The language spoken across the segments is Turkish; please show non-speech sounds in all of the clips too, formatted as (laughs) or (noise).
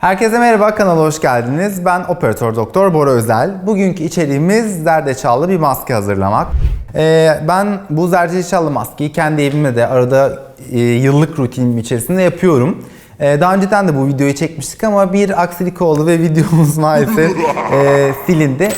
Herkese merhaba, kanala hoş geldiniz. Ben operatör doktor Bora Özel. Bugünkü içeriğimiz zerdeçallı bir maske hazırlamak. Ee, ben bu zerdeçallı maskeyi kendi evimde de arada e, yıllık rutinim içerisinde yapıyorum. Ee, daha önceden de bu videoyu çekmiştik ama bir aksilik oldu ve (laughs) videomuz maalesef e, silindi.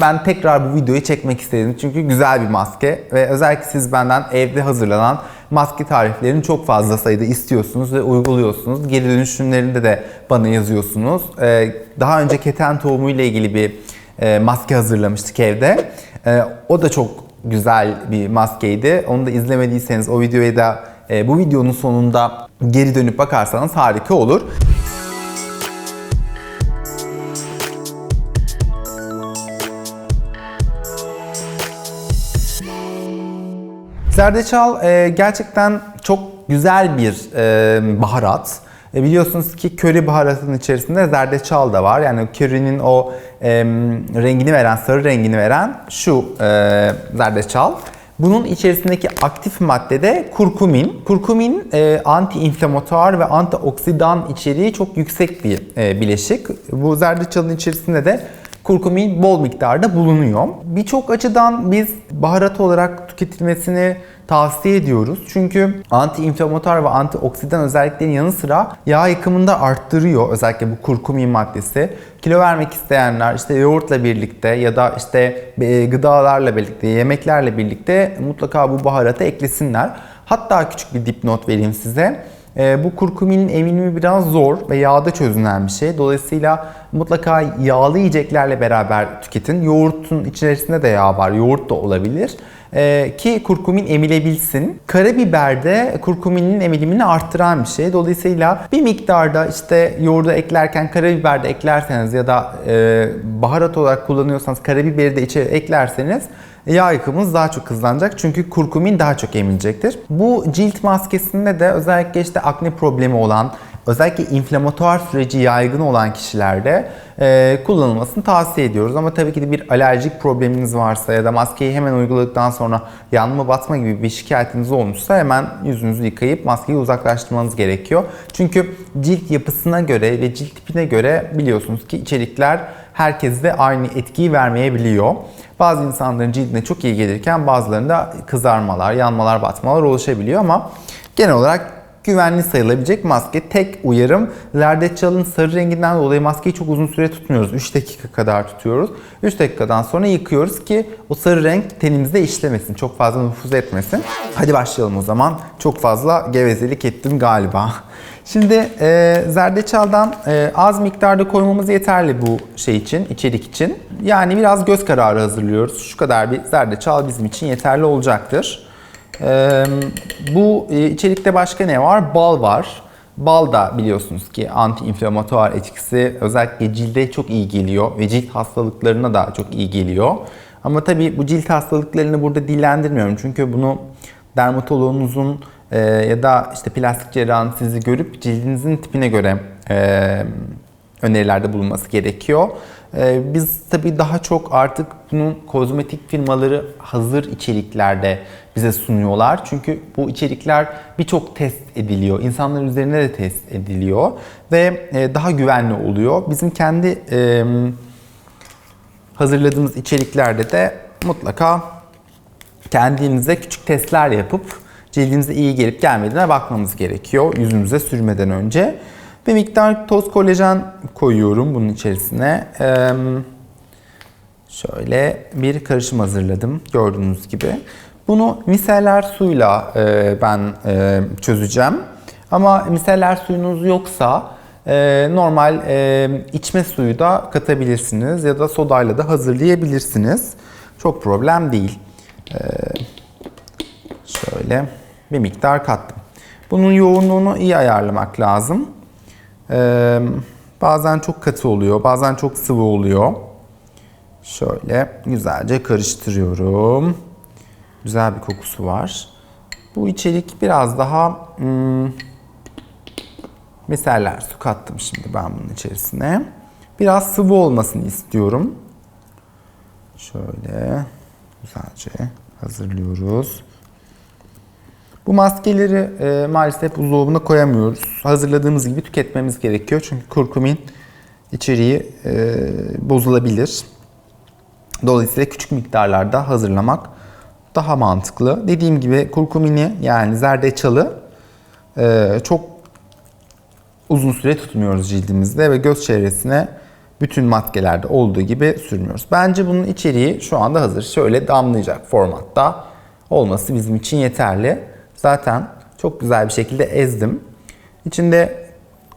Ben tekrar bu videoyu çekmek istedim çünkü güzel bir maske ve özellikle siz benden evde hazırlanan maske tariflerini çok fazla sayıda istiyorsunuz ve uyguluyorsunuz. Geri dönüşümlerinde de bana yazıyorsunuz. Ee, Daha önce keten tohumu ile ilgili bir e, maske hazırlamıştık evde. Ee, O da çok güzel bir maskeydi. Onu da izlemediyseniz o videoyu da e, bu videonun sonunda geri dönüp bakarsanız harika olur. Zerdeçal e, gerçekten çok güzel bir e, baharat. E, biliyorsunuz ki köri baharatının içerisinde zerdeçal da var. Yani körinin o e, rengini veren, sarı rengini veren şu e, zerdeçal. Bunun içerisindeki aktif madde de kurkumin. Kurkumin e, anti-inflamatuar ve antioksidan içeriği çok yüksek bir e, bileşik. Bu zerdeçalın içerisinde de kurkumin bol miktarda bulunuyor. Birçok açıdan biz baharat olarak tüketilmesini tavsiye ediyoruz. Çünkü anti-inflamatuar ve antioksidan özelliklerinin yanı sıra yağ yıkımında arttırıyor özellikle bu kurkumin maddesi. Kilo vermek isteyenler işte yoğurtla birlikte ya da işte e, gıdalarla birlikte, yemeklerle birlikte mutlaka bu baharatı eklesinler. Hatta küçük bir dipnot vereyim size. E, bu kurkuminin emilimi biraz zor ve yağda çözünen bir şey. Dolayısıyla mutlaka yağlı yiyeceklerle beraber tüketin. Yoğurtun içerisinde de yağ var. Yoğurt da olabilir. E, ki kurkumin emilebilsin. Karabiberde kurkuminin emilimini arttıran bir şey. Dolayısıyla bir miktarda işte yoğurda eklerken karabiber de eklerseniz ya da e, baharat olarak kullanıyorsanız karabiberi de içeri eklerseniz yağ yıkımınız daha çok hızlanacak. Çünkü kurkumin daha çok emilecektir. Bu cilt maskesinde de özellikle işte akne problemi olan, özellikle inflamatuar süreci yaygın olan kişilerde e, kullanılmasını tavsiye ediyoruz. Ama tabii ki de bir alerjik probleminiz varsa ya da maskeyi hemen uyguladıktan sonra yanma batma gibi bir şikayetiniz olmuşsa hemen yüzünüzü yıkayıp maskeyi uzaklaştırmanız gerekiyor. Çünkü cilt yapısına göre ve cilt tipine göre biliyorsunuz ki içerikler herkeste aynı etkiyi vermeyebiliyor. Bazı insanların cildine çok iyi gelirken bazılarında kızarmalar, yanmalar, batmalar oluşabiliyor ama genel olarak güvenli sayılabilecek maske. Tek uyarım zerdeçalın sarı renginden dolayı maskeyi çok uzun süre tutmuyoruz. 3 dakika kadar tutuyoruz. 3 dakikadan sonra yıkıyoruz ki o sarı renk tenimizde işlemesin. Çok fazla nüfuz etmesin. Hadi başlayalım o zaman. Çok fazla gevezelik ettim galiba. Şimdi e, zerdeçaldan e, az miktarda koymamız yeterli bu şey için, içerik için. Yani biraz göz kararı hazırlıyoruz. Şu kadar bir zerdeçal bizim için yeterli olacaktır. E, bu e, içerikte başka ne var? Bal var. Bal da biliyorsunuz ki anti-inflamatuar etkisi özellikle cilde çok iyi geliyor ve cilt hastalıklarına da çok iyi geliyor. Ama tabii bu cilt hastalıklarını burada dillendirmiyorum çünkü bunu dermatoloğunuzun e, ya da işte plastik cerrahın sizi görüp cildinizin tipine göre e, önerilerde bulunması gerekiyor. E, biz tabii daha çok artık bunun kozmetik firmaları hazır içeriklerde bize sunuyorlar. Çünkü bu içerikler birçok test ediliyor. İnsanların üzerine de test ediliyor ve e, daha güvenli oluyor. Bizim kendi e, hazırladığımız içeriklerde de mutlaka kendinize küçük testler yapıp cildinize iyi gelip gelmediğine bakmamız gerekiyor yüzümüze sürmeden önce. Bir miktar toz kolajen koyuyorum bunun içerisine. Şöyle bir karışım hazırladım gördüğünüz gibi. Bunu miseller suyla e, ben e, çözeceğim. Ama miseller suyunuz yoksa e, normal içme suyu da katabilirsiniz ya da sodayla da hazırlayabilirsiniz. Çok problem değil. Şöyle bir miktar kattım. Bunun yoğunluğunu iyi ayarlamak lazım. Bazen çok katı oluyor, bazen çok sıvı oluyor. Şöyle güzelce karıştırıyorum. Güzel bir kokusu var. Bu içerik biraz daha hmm, miseller su kattım şimdi ben bunun içerisine. Biraz sıvı olmasını istiyorum. Şöyle güzelce hazırlıyoruz. Bu maskeleri e, maalesef buzdolabına koyamıyoruz. Hazırladığımız gibi tüketmemiz gerekiyor. Çünkü kurkumin içeriği e, bozulabilir. Dolayısıyla küçük miktarlarda hazırlamak daha mantıklı. Dediğim gibi kurkumini yani zerdeçalı e, çok uzun süre tutmuyoruz cildimizde ve göz çevresine bütün maskelerde olduğu gibi sürmüyoruz. Bence bunun içeriği şu anda hazır. Şöyle damlayacak formatta olması bizim için yeterli. Zaten çok güzel bir şekilde ezdim. İçinde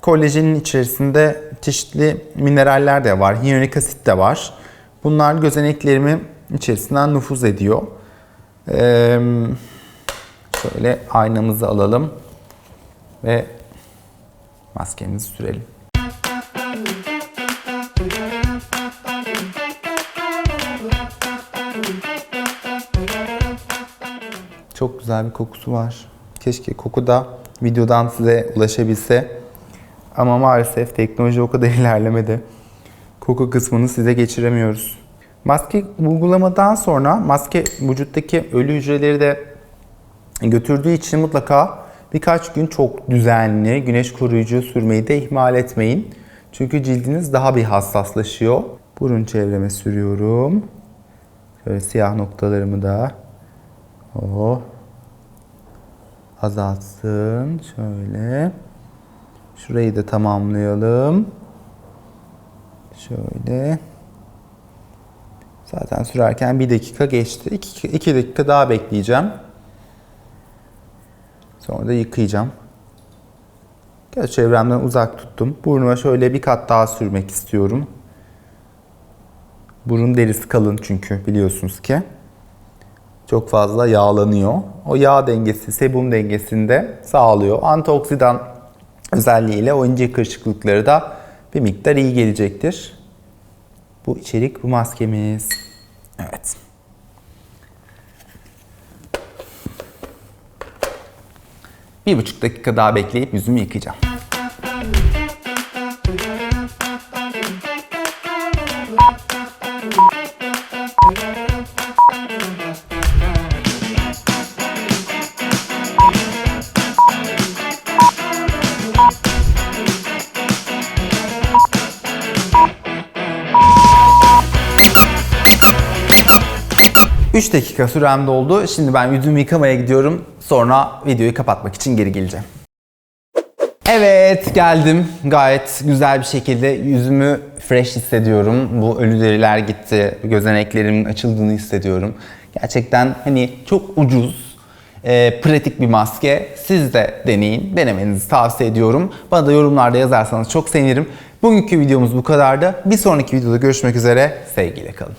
kolajenin içerisinde çeşitli mineraller de var. Hyaluronik asit de var. Bunlar gözeneklerimin içerisinden nüfuz ediyor. Ee, şöyle aynamızı alalım ve maskemizi sürelim. Güzel bir kokusu var. Keşke koku da videodan size ulaşabilse. Ama maalesef teknoloji o kadar (laughs) ilerlemedi. Koku kısmını size geçiremiyoruz. Maske uygulamadan sonra maske vücuttaki ölü hücreleri de götürdüğü için mutlaka birkaç gün çok düzenli güneş koruyucu sürmeyi de ihmal etmeyin. Çünkü cildiniz daha bir hassaslaşıyor. Burun çevreme sürüyorum. Şöyle siyah noktalarımı da o azaltsın. Şöyle. Şurayı da tamamlayalım. Şöyle. Zaten sürerken bir dakika geçti. 2 iki dakika daha bekleyeceğim. Sonra da yıkayacağım. Göz çevremden uzak tuttum. Burnuma şöyle bir kat daha sürmek istiyorum. Burun derisi kalın çünkü biliyorsunuz ki. Çok fazla yağlanıyor. O yağ dengesi, sebum dengesini de sağlıyor. Antioksidan özelliğiyle o ince kırışıklıkları da bir miktar iyi gelecektir. Bu içerik bu maskemiz. Evet. Bir buçuk dakika daha bekleyip yüzümü yıkayacağım. Üç dakika sürem doldu. Şimdi ben yüzümü yıkamaya gidiyorum. Sonra videoyu kapatmak için geri geleceğim. Evet geldim. Gayet güzel bir şekilde yüzümü fresh hissediyorum. Bu ölü deriler gitti. Gözeneklerimin açıldığını hissediyorum. Gerçekten hani çok ucuz, e, pratik bir maske. Siz de deneyin. Denemenizi tavsiye ediyorum. Bana da yorumlarda yazarsanız çok sevinirim. Bugünkü videomuz bu kadardı. Bir sonraki videoda görüşmek üzere. Sevgiyle kalın.